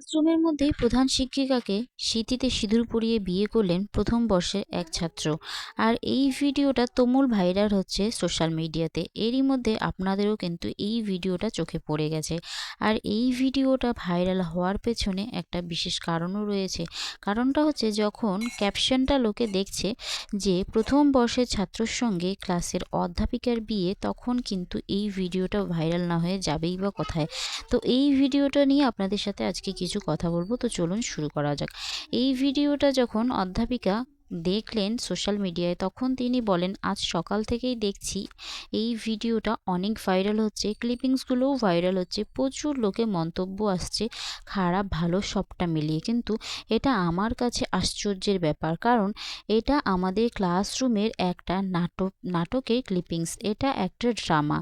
আশ্রমের মধ্যেই প্রধান শিক্ষিকাকে স্মৃতিতে সিঁদুর পরিয়ে বিয়ে করলেন প্রথম বর্ষের এক ছাত্র। আর এই ভিডিওটা তুমুল ভাইরাল হচ্ছে সোশ্যাল মিডিয়াতে। এরই মধ্যে আপনাদেরও কিন্তু এই ভিডিওটা চোখে পড়ে গেছে। আর এই ভিডিওটা ভাইরাল হওয়ার পেছনে একটা বিশেষ কারণও রয়েছে। কারণটা হচ্ছে যখন ক্যাপশনটা লোকে দেখছে যে প্রথম বর্ষের ছাত্রর সঙ্গে ক্লাসের অধ্যাপিকার বিয়ে, তখন কিন্তু এই ভিডিওটা ভাইরাল না হয়ে যাবেই বা কোথায়। তো এই ভিডিওটা নিয়ে আপনাদের সাথে আজকে কিছু কথা বলব, তো চলুন শুরু করা যাক। এই ভিডিওটা যখন অধ্যাপিকা দেখলেন সোশ্যাল মিডিয়ায়, তখন তিনি বলেন, আজ সকাল থেকেই দেখছি এই ভিডিওটা অনেক ভাইরাল হচ্ছে, ক্লিপিংসগুলোও ভাইরাল হচ্ছে, প্রচুর লোকে মন্তব্য আসছে, খারাপ, ভালো, সবটা মিলিয়ে। কিন্তু এটা আমার কাছে আশ্চর্যের ব্যাপার, কারণ এটা আমাদের ক্লাসরুমের একটা নাটক, নাটকের ক্লিপিংস, এটা একটা ড্রামা।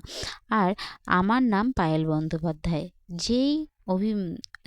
আর আমার নাম পায়েল বন্দ্যোপাধ্যায়। যেই অভি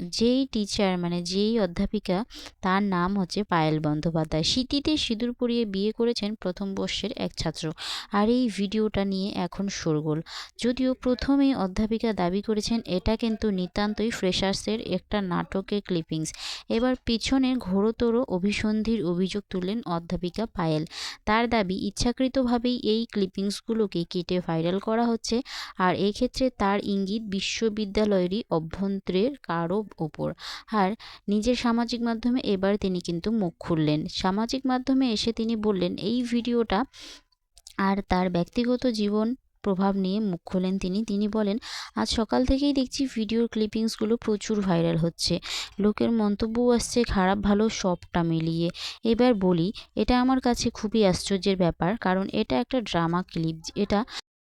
যেই টিচার মানে যেই অধ্যাপিকা, তার নাম হচ্ছে পায়েল বন্দ্যোপাধ্যায়। স্মৃতিতে সিঁদুর পরিয়ে বিয়ে করেছেন প্রথম বর্ষের এক ছাত্র। আর এই ভিডিওটা নিয়ে এখন শোরগোল। যদিও প্রথমে অধ্যাপিকা দাবি করেছেন, এটা কিন্তু নিতান্তই ফ্রেশার্সের একটা নাটকের ক্লিপিংস এবার পিছনের ঘোরতর অভিসন্ধির অভিযোগ তুললেন অধ্যাপিকা পায়েল। তার দাবি, ইচ্ছাকৃতভাবেই এই ক্লিপিংসগুলোকে কেটে ভাইরাল করা হচ্ছে। আর এক্ষেত্রে তার ইঙ্গিত বিশ্ববিদ্যালয়েরই অভ্যন্তরের কারও ওপর আর নিজের সামাজিক মাধ্যমে এবার তিনি কিন্তু মুখ খুললেন। সামাজিক মাধ্যমে এসে তিনি বললেন, এই ভিডিওটা আর তার ব্যক্তিগত জীবন প্রভাব নিয়ে মুখ খোলেন তিনি। তিনি বলেন, আজ সকাল থেকেই দেখছি ভিডিওর ক্লিপিংসগুলো প্রচুর ভাইরাল হচ্ছে। লোকের মন্তব্যও আসছে, খারাপ ভালো সবটা মিলিয়ে। এবার বলি, এটা আমার কাছে খুবই আশ্চর্যের ব্যাপার, কারণ এটা একটা ড্রামা ক্লিপ। এটা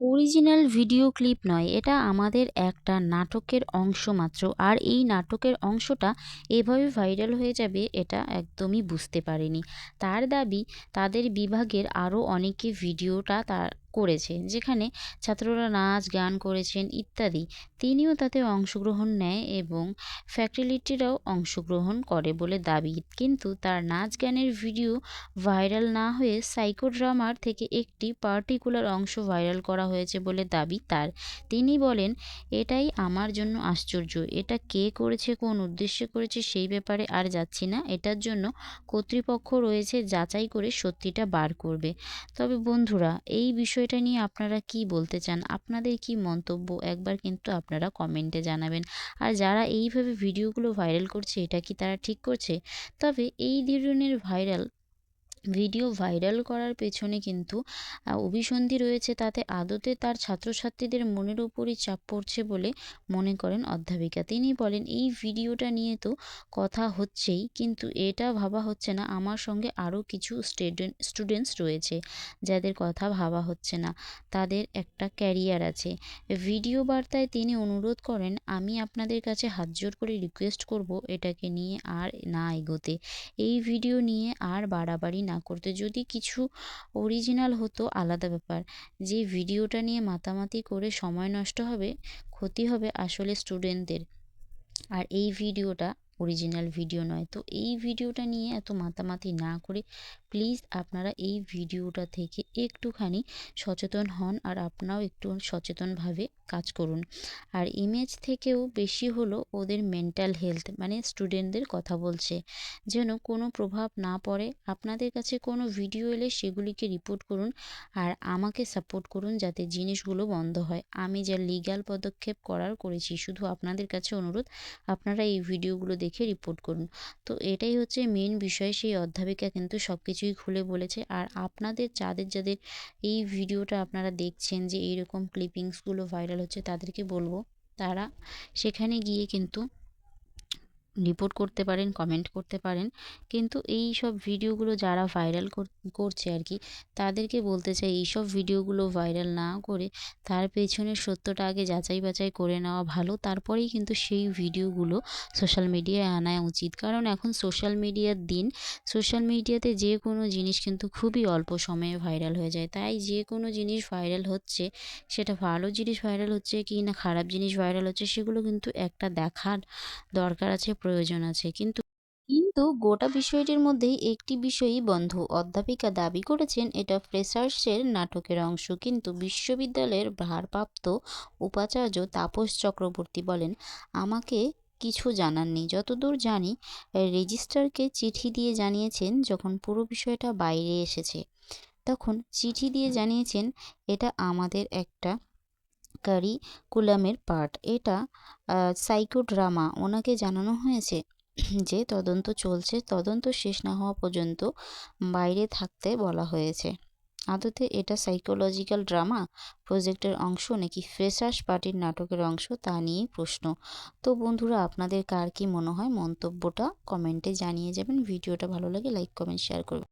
অরিজিনাল ভিডিও ক্লিপ নয়, এটা আমাদের একটা নাটকের অংশ মাত্র। আর এই নাটকের অংশটা এভাবে ভাইরাল হয়ে যাবে, এটা একদমই বুঝতে পারেনি। তার দাবি, তাদের বিভাগের আরও অনেকে ভিডিওটা তার করেছে যেখানে ছাত্ররা নাচ, গান করেছেন ইত্যাদি। তিনিও তাতে অংশগ্রহণ নেয় এবং ফ্যাকাল্টিরাও অংশগ্রহণ করে বলে দাবি। কিন্তু তার নাচ গানের ভিডিও ভাইরাল না হয়ে সাইকোড্রামার থেকে একটি পার্টিকুলার অংশ ভাইরাল করা হয়েছে বলে দাবি তার। তিনি বলেন, এটাই আমার জন্য আশ্চর্য। এটা কে করেছে, কোন উদ্দেশ্যে করেছে সেই ব্যাপারে আর যাচ্ছি না। এটার জন্য কর্তৃপক্ষ রয়েছে যাচাই করে সত্যিটা বার করবে। তবে বন্ধুরা, এই বিষয়টা নিয়ে আপনারা কি বলতে চান? আপনাদের কি মন্তব্য? একবার কিন্তু আপনারা কমেন্টে জানাবেন। আর যারা এইভাবে ভিডিওগুলো ভাইরাল করছে, এটা কি তারা ঠিক করছে? তবে এই ধরনের ভাইরাল ভিডিও ভাইরাল করার পেছনে কিন্তু অভিসন্ধি রয়েছে তাতে আদতে তার ছাত্রছাত্রীদের মনের উপরই চাপ পড়ছে বলে মনে করেন অধ্যাপিকা। তিনি বলেন, এই ভিডিওটা নিয়ে তো কথা হচ্ছেই, কিন্তু এটা ভাবা হচ্ছে না। আমার সঙ্গে আরও কিছু স্টুডেন্ট স্টুডেন্টস রয়েছে যাদের কথা ভাবা হচ্ছে না। তাদের একটা ক্যারিয়ার আছে। ভিডিও বার্তায় তিনি অনুরোধ করেন, আমি আপনাদের কাছে হাত জোর করে রিকোয়েস্ট করব এটাকে নিয়ে আর না এগোতে। এই ভিডিও নিয়ে আর বাড়াবাড়ি না করতে। যদি কিছু অরিজিনাল হতো, আলাদা ব্যাপার। যে ভিডিওটা নিয়ে মাতামাতি করে সময় নষ্ট হবে, ক্ষতি হবে আসলে স্টুডেন্টদের আর এই ভিডিওটা অরিজিনাল ভিডিও নয়। তো এই ভিডিওটা নিয়ে এত মাতামাতি না করে প্লিজ আপনারা এই ভিডিওটা থেকে একটুখানি সচেতন হন আর আপনারাও একটু সচেতনভাবে কাজ করুন। আর ইমেজ থেকেও বেশি হলো ওদের মেন্টাল হেলথ মানে স্টুডেন্টদের কথা বলছে। যেন কোনো প্রভাব না পড়ে। আপনাদের কাছে কোনো ভিডিও এলে সেগুলিকে রিপোর্ট করুন আর আমাকে সাপোর্ট করুন যাতে জিনিসগুলো বন্ধ হয়। আমি যা লিগ্যাল পদক্ষেপ করার করেছি, শুধু আপনাদের কাছে অনুরোধ, আপনারা এই ভিডিওগুলো দেখে রিপোর্ট করুন। তো এটাই হচ্ছে মেন বিষয়, সেই অধ্যাপিকা কিন্তু সব কিছুই খুলে বলেছে। আর আপনাদের, যাদের যাদের এই ভিডিওটা আপনারা দেখছেন যে এইরকম ক্লিপিংসগুলো ভাইরাল হচ্ছে তাদেরকে বলব, তারা সেখানে গিয়ে কিন্তু রিপোর্ট করতে পারেন কমেন্ট করতে পারেন। কিন্তু এই সব ভিডিওগুলো যারা ভাইরাল করছে আর কি, তাদেরকে বলতে চাই এই সব ভিডিওগুলো ভাইরাল না করে তার পেছনের সত্যটা আগে যাচাই বাছাই করে নেওয়া ভালো। তারপরেই কিন্তু সেই ভিডিওগুলো সোশ্যাল মিডিয়ায় আনা উচিত। কারণ এখন সোশ্যাল মিডিয়ার দিন সোশ্যাল মিডিয়াতে যে কোনো জিনিস কিন্তু খুবই অল্প সময়ে ভাইরাল হয়ে যায়। তাই যে কোনো জিনিস ভাইরাল হচ্ছে, সেটা ভালো জিনিস ভাইরাল হচ্ছে কি না খারাপ জিনিস ভাইরাল হচ্ছে, সেগুলো কিন্তু একটা দেখার দরকার আছে। প্রয়োজন আছে। কিন্তু কিন্তু গোটা বিষয়টির মধ্যেই একটি বিষয়ই বন্ধ। অধ্যাপিকা দাবি করেছেন, এটা ফ্রেশার্সের নাটকের অংশ। কিন্তু বিশ্ববিদ্যালয়ের ভারপ্রাপ্ত উপাচার্য তাপস চক্রবর্তী বলেন, আমাকে কিছু জানাননি যতদূর জানি, রেজিস্ট্রারকে চিঠি দিয়ে জানিয়েছেন যখন পুরো বিষয়টা বাইরে এসেছে। তখন চিঠি দিয়ে জানিয়েছেন, এটা আমাদের একটা কারিকুলামের পার্ট এটা সাইকো ড্রামা ওনাকে জানানো হয়েছে যে তদন্ত চলছে। তদন্ত শেষ না হওয়া পর্যন্ত বাইরে থাকতে বলা হয়েছে। আদতে এটা সাইকোলজিক্যাল ড্রামা? প্রজেক্টের অংশ নাকি ফ্রেশার্স পার্টির নাটকের অংশ? তা নিয়েই প্রশ্ন। তো বন্ধুরা, আপনাদের কার কী মনে হয় মন্তব্যটা কমেন্টে জানিয়ে যাবেন। ভিডিওটা ভালো লাগে, লাইক, কমেন্ট, শেয়ার করবেন।